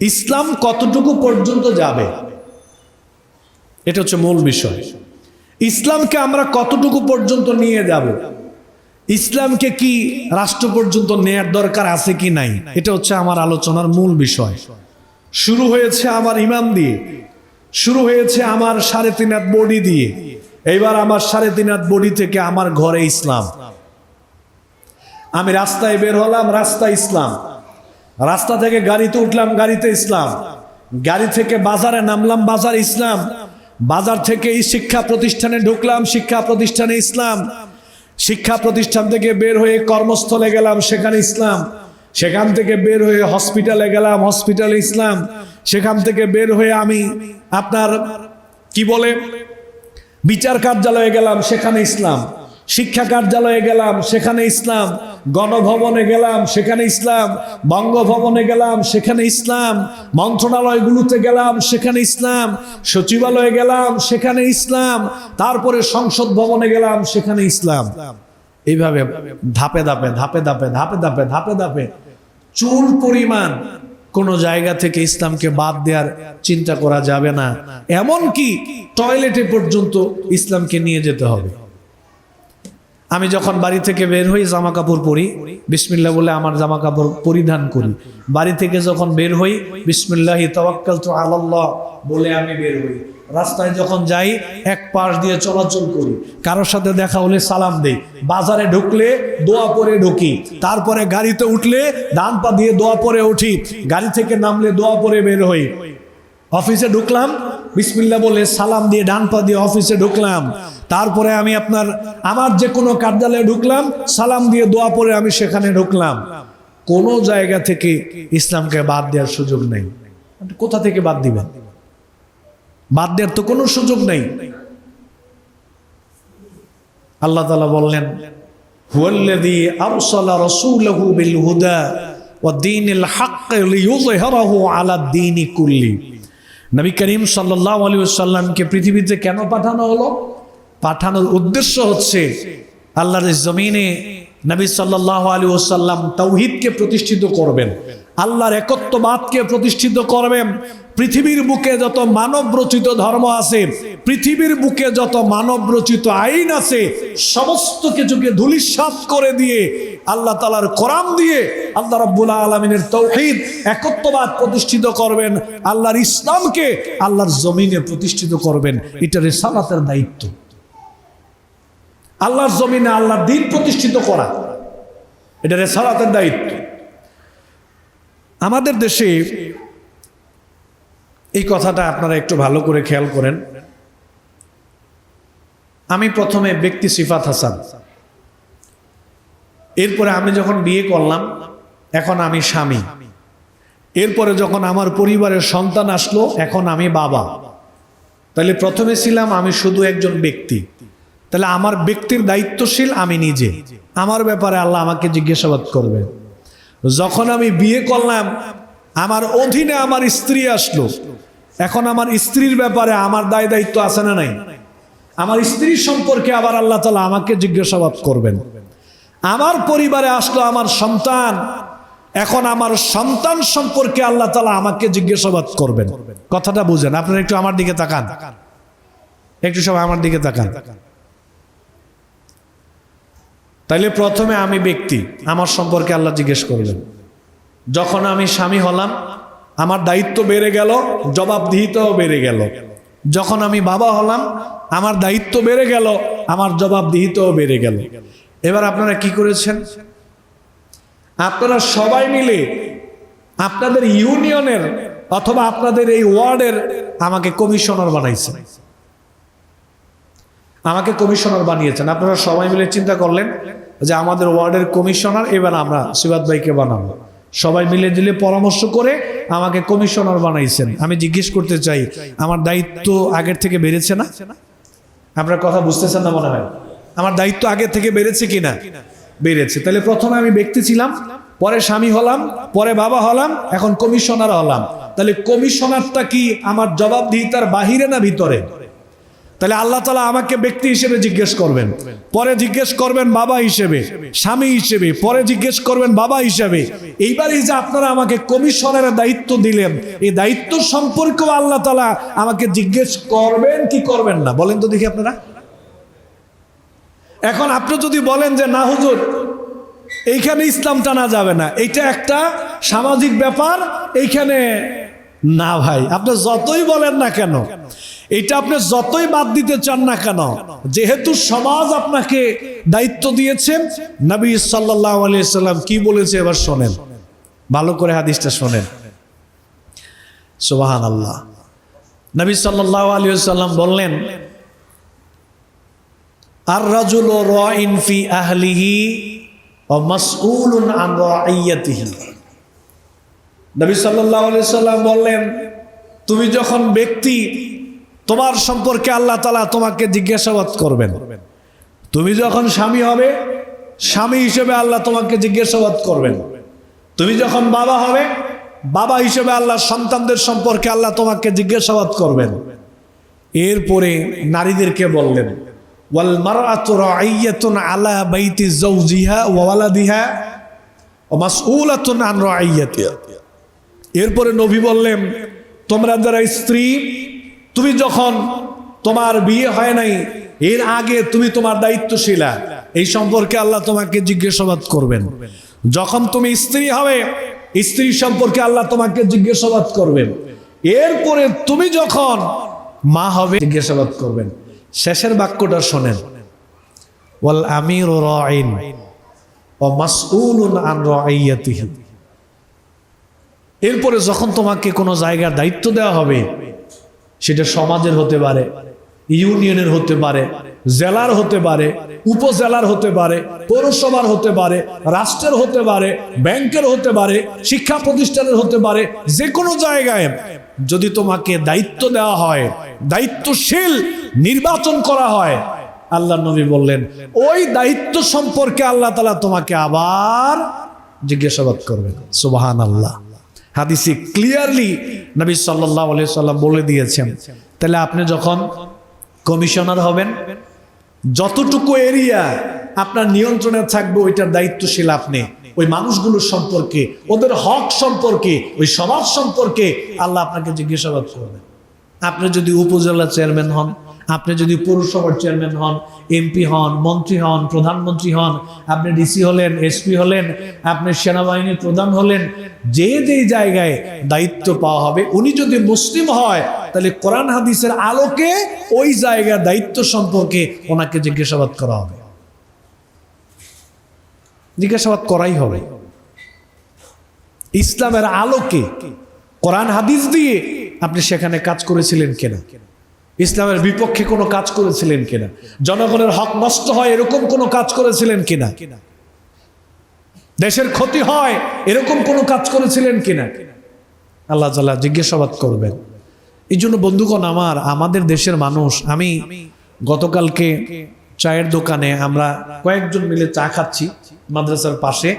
ইসলাম কতটুকু পর্যন্ত যাবে? এটা হচ্ছে মূল বিষয়। ইসলামকে আমরা কতটুকু পর্যন্ত নিয়ে যাব? ইসলামকে কি রাষ্ট্র পর্যন্ত নেয়ার দরকার আছে কি নাই? এটা হচ্ছে আমার আলোচনার মূল বিষয়। শুরু হয়েছে আমার ইমাম দিয়ে। শুরু হয়েছে আমার সাড়ে তিন হাত বডি দিয়ে। এইবার আমার সাড়ে তিন হাত বডি থেকে আমার ঘরে ইসলাম। আমি রাস্তায় বের হলাম রাস্তা ইসলাম। রাস্তা থেকে গাড়িতে উঠলাম, গাড়িতে ইসলাম। গাড়ি থেকে বাজারে নামলাম, বাজার ইসলাম। বাজার থেকে এই শিক্ষা প্রতিষ্ঠানে ঢুকলাম, শিক্ষা প্রতিষ্ঠানে ইসলাম। শিক্ষা প্রতিষ্ঠান থেকে বের হয়ে কর্মস্থলে গেলাম, সেখানে ইসলাম। সেখান থেকে বের হয়ে হসপিটালে গেলাম, হসপিটালে ইসলাম। সেখান থেকে বের হয়ে আমি আপনার, কি বলে, বিচার কার্যালয়ে গেলাম, সেখানে ইসলাম। শিক্ষা কার্যালয়ে গেলাম, সেখানে ইসলাম। গণভবনে গেলাম, সেখানে ইসলাম। বঙ্গভবনে গেলাম, সেখানে ইসলাম। মন্ত্রণালয়গুলোতে গেলাম, সেখানে ইসলাম। সচিবালয়ে গেলাম, সেখানে ইসলাম। তারপরে সংসদ ভবনে গেলাম, সেখানে ইসলাম। এইভাবে ধাপে ধাপে ধাপে ধাপে ধাপে ধাপে ধাপে ধাপে। চুল পরিমাণ কোন জায়গা থেকে ইসলামকে বাদ দেওয়ার চিন্তা করা যাবে না। এমন কি টয়লেটে পর্যন্ত ইসলামকে নিয়ে যেতে হবে। আমি যখন বাড়ি থেকে বের হই জামা কাপড় পরি বিসমিল্লা বলে আমার জামা কাপড় পরিধান করি। বাড়ি থেকে যখন বের হই, বিসমিল্লাহ তওয়াক্কাল তো আল্লাহ বলে আমি বের হই। রাস্তায় যখন যাই, এক পাশ দিয়ে চলাচল করি। কারোর সাথে দেখা হলে সালাম দেই। বাজারে ঢুকলে দোয়া পরে ঢুকি। তারপরে গাড়িতে উঠলে ডান পা দিয়ে দোয়া পরে উঠি। গাড়ি থেকে নামলে দোয়া পরে বের হই। অফিসে ঢুকলাম বিসমিল্লা বলে সালাম দিয়ে ডান পা দিয়ে অফিসে ঢুকলাম। তারপরে আমি আপনার আমার যে কোনো কার্যালয়ে ঢুকলাম, সালাম দিয়ে দোয়া পরে আমি সেখানে ঢুকলাম। কোনো জায়গা থেকে ইসলামকে বাদ দেওয়ার সুযোগ নেই। কোথা থেকে বাদ দিবেন? বাদ দেওয়ার তো কোনো সুযোগ নেই। আল্লাহ তালা বললেন ওয়া পৃথিবীতে কেন পাঠানো হলো? পাঠানোর উদ্দেশ্য হচ্ছে আল্লাহর জমিনে নবী সাল্লাল্লাহু আলাইহি ওয়াসাল্লাম তাওহীদকে প্রতিষ্ঠিত করবেন। আল্লাহর একত্ববাদকে প্রতিষ্ঠিত করবেন। পৃথিবীর বুকে যত মানব রচিত ধর্ম আছে, পৃথিবীর বুকে যত মানব রচিত আইন আছে, সমস্ত কিছুকে ধুলিসাৎ করে দিয়ে আল্লাহ তালার কোরআন দিয়ে আল্লাহ রব্বুল্লাহ আলমিনের তৌহিদ একত্ববাদ প্রতিষ্ঠিত করবেন। আল্লাহর ইসলামকে আল্লাহর জমিনে প্রতিষ্ঠিত করবেন। এটা রেসালাতের দায়িত্ব। আল্লাহর জমিনে আল্লাহর দিন প্রতিষ্ঠিত করা। এটা রেসালাতের দায়িত্ব। আমাদের দেশে এই কথাটা আপনারা একটু ভালো করে খেয়াল করেন। আমি প্রথমে ব্যক্তি সিফাত হাসান। এরপরে আমি যখন বিয়ে করলাম, এখন আমি স্বামী। এরপরে যখন আমার পরিবারের সন্তান আসলো, এখন আমি বাবা। তাহলে প্রথমে ছিলাম আমি শুধু একজন ব্যক্তি। তাহলে আমার ব্যক্তির দায়িত্বশীল আমি নিজে। আমার ব্যাপারে আল্লাহ আমাকে জিজ্ঞাসাবাদ করবে। যখন আমি বিয়ে করলাম, আমার অধীনে আমার স্ত্রী আসলো। এখন আমার স্ত্রীর ব্যাপারে আমার দায় দায়িত্ব আছে না নাই? আমার স্ত্রী সম্পর্কে আবার আল্লাহ তালা আমাকে জিজ্ঞাসাবাদ করবেন। আমার পরিবারে আসলো আমার সন্তান। এখন আমার সন্তান সম্পর্কে আল্লাহ তালা আমাকে জিজ্ঞাসাবাদ করবেন। কথাটা বুঝেন। আপনারা একটু আমার দিকে তাকান। একটু সবাই আমার দিকে তাকান। তাইলে প্রথমে আমি ব্যক্তি, আমার সম্পর্কে আল্লাহ জিজ্ঞেস করলেন। যখন আমি স্বামী হলাম, আমার দায়িত্ব বেড়ে গেল, জবাবদিহিতাও বেড়ে গেল। যখন আমি বাবা হলাম, আমার দায়িত্ব বেড়ে গেল, আমার জবাবদিহিতাও বেড়ে গেল। এবার আপনারা কি করেছেন? আপনারা সবাই মিলে আপনাদের ইউনিয়নের অথবা আপনাদের এই ওয়ার্ডের আমাকে কমিশনার বানাইছেন। আমাকে কমিশনার বানিয়েছেন। আপনারা সবাই মিলে চিন্তা করলেন যে আমাদের ওয়ার্ডের কমিশনার, এবার আমরা সিবাদ ভাইকে বানাবো। সবাই মিলে দিলে পরামর্শ করে আমাকে কমিশনার বানাইছেন। আমি জিজ্ঞেস করতে চাই, আমার দায়িত্ব আগের থেকে বেড়েছে না? আপনার কথা বুঝতেছেন না মনে হয়? আমার দায়িত্ব আগের থেকে বেড়েছে কিনা? বেড়েছে। তাহলে প্রথমে আমি ব্যক্তি ছিলাম, পরে স্বামী হলাম, পরে বাবা হলাম, এখন কমিশনার হলাম। তাহলে কমিশনারটা কি আমার জবাবদিহিতার বাহিরে না ভিতরে? তাহলে আল্লাহ তালা আমাকে ব্যক্তি হিসেবে জিজ্ঞেস করবেন। পরে জিজ্ঞেস করবেন বাবা হিসেবে, স্বামী হিসেবে, পরে জিজ্ঞেস করবেন বাবা হিসেবে। এইবার এই যে আপনারা আমাকে কমিশনের দায়িত্ব দিলেন, এই দায়িত্ব সম্পর্কেও আল্লাহ তালা আমাকে জিজ্ঞেস করবেন কি করবেন না। বলেন তো দেখি আপনারা। এখন আপনি যদি বলেন যে, না হুজুর, এইখানে ইসলাম টানা যাবে না। এইটা একটা সামাজিক ব্যাপার, এইখানে না ভাই। আপনি যতই বলেন না কেন এটা আপনি যতই বাদ দিতে চান না কেন, যেহেতু সমাজ আপনাকে দায়িত্ব দিয়েছেন নবী সাল্লাহ আলিয়াল্লাম কি বলেছে এবার শোনেন। ভালো করে হাদিসটা শোনেন। সুবাহান আল্লাহ নবী সাল্লাহ আলিয়াল্লাম বললেন আর রাজুল ফি আহলিহি ও রাইয়াতিহি। নবী আলাইহি সাল্লাম বললেন, তুমি যখন ব্যক্তি তোমার সম্পর্কে আল্লাহ তালা তোমাকে জিজ্ঞাসাবাদ করবেন। তুমি যখন স্বামী হবে, স্বামী হিসেবে আল্লাহ তোমাকে জিজ্ঞাসাবাদ করবেন। তুমি যখন বাবা হবে, বাবা হিসেবে আল্লাহ সন্তানদের সম্পর্কে আল্লাহ তোমাকে জিজ্ঞাসাবাদ করবেন। এরপরে নারীদেরকে বললেন বাইতি রাইয়াতিহা এরপরে নবী বললেন, তোমরা যারা স্ত্রী তুমি যখন তোমার বিয়ে হয় নাই, এর আগে তুমি তোমার দায়িত্বশীলা। এই সম্পর্কে আল্লাহ তোমাকে জিজ্ঞাসাবাদ করবেন। যখন তুমি স্ত্রী হবে, স্ত্রী সম্পর্কে আল্লাহ তোমাকে জিজ্ঞাসাবাদ করবেন। এরপরে তুমি যখন মা হবে, জিজ্ঞাসাবাদ করবেন। শেষের বাক্যটা শোনেন। ওয়াল আমির রাইন ও মাসউলুন আন রাইয়াতিহি এরপরে যখন তোমাকে কোনো জায়গার দায়িত্ব দেওয়া হবে সেটা সমাজের হতে পারে, ইউনিয়নের হতে পারে, জেলার হতে পারে, উপজেলার হতে পারে, পৌরসভার হতে পারে, রাষ্ট্রের হতে পারে, ব্যাংকের হতে পারে, শিক্ষা প্রতিষ্ঠানের হতে পারে যে কোনো জায়গায় যদি তোমাকে দায়িত্ব দেওয়া হয়, দায়িত্বশীল নির্বাচন করা হয় আল্লাহ নবী বললেন, ওই দায়িত্ব সম্পর্কে আল্লাহ তালা তোমাকে আবার জিজ্ঞাসাবাদ করবেন। সুবাহান আল্লাহ হাদিসে ক্লিয়ারলি নবী সাল্লাহ সাল্লাম বলে দিয়েছেন। তাহলে আপনি যখন কমিশনার হবেন, যতটুকু এরিয়া আপনার নিয়ন্ত্রণে থাকবে, ওইটার দায়িত্বশীল আপনি। ওই মানুষগুলোর সম্পর্কে, ওদের হক সম্পর্কে, ওই সমাজ সম্পর্কে আল্লাহ আপনাকে জিজ্ঞাসাবাদ করবেন। আপনি যদি উপজেলা চেয়ারম্যান হন আপনি যদি পৌরসভার চেয়ারম্যান হন এমপি হন, মন্ত্রী হন, প্রধানমন্ত্রী হন, আপনি ডিসি হলেন এসপি হলেন, আপনি সেনাবাহিনীর প্রধান হলেন, যে যেই জায়গায় দায়িত্ব পাওয়া হবে, উনি যদি মুসলিম হয়, তাহলে কোরআন হাদিসের আলোকে ওই জায়গার দায়িত্ব সম্পর্কে ওনাকে জিজ্ঞাসাবাদ করা হবে। জিজ্ঞাসাবাদ করাই হবে। ইসলামের আলোকে কোরআন হাদিস দিয়ে আপনি সেখানে কাজ করেছিলেন কেনা? ইসলামের বিপক্ষে কোনো কাজ করেছিলেন কিনা? জনগণের হক নষ্ট হয়, এরকম কোনো কাজ করেছিলেন কিনা? দেশের ক্ষতি হয়, এরকম কোনো কাজ করেছিলেন কিনা? আল্লাহ তালা জিজ্ঞাসাবাদ করবেন। এই জন্য বন্ধুগণ আমার, আমাদের দেশের মানুষ, আমি গতকালকে চায়ের দোকানে আমরা কয়েকজন মিলে চা খাচ্ছি মাদ্রাসার পাশে।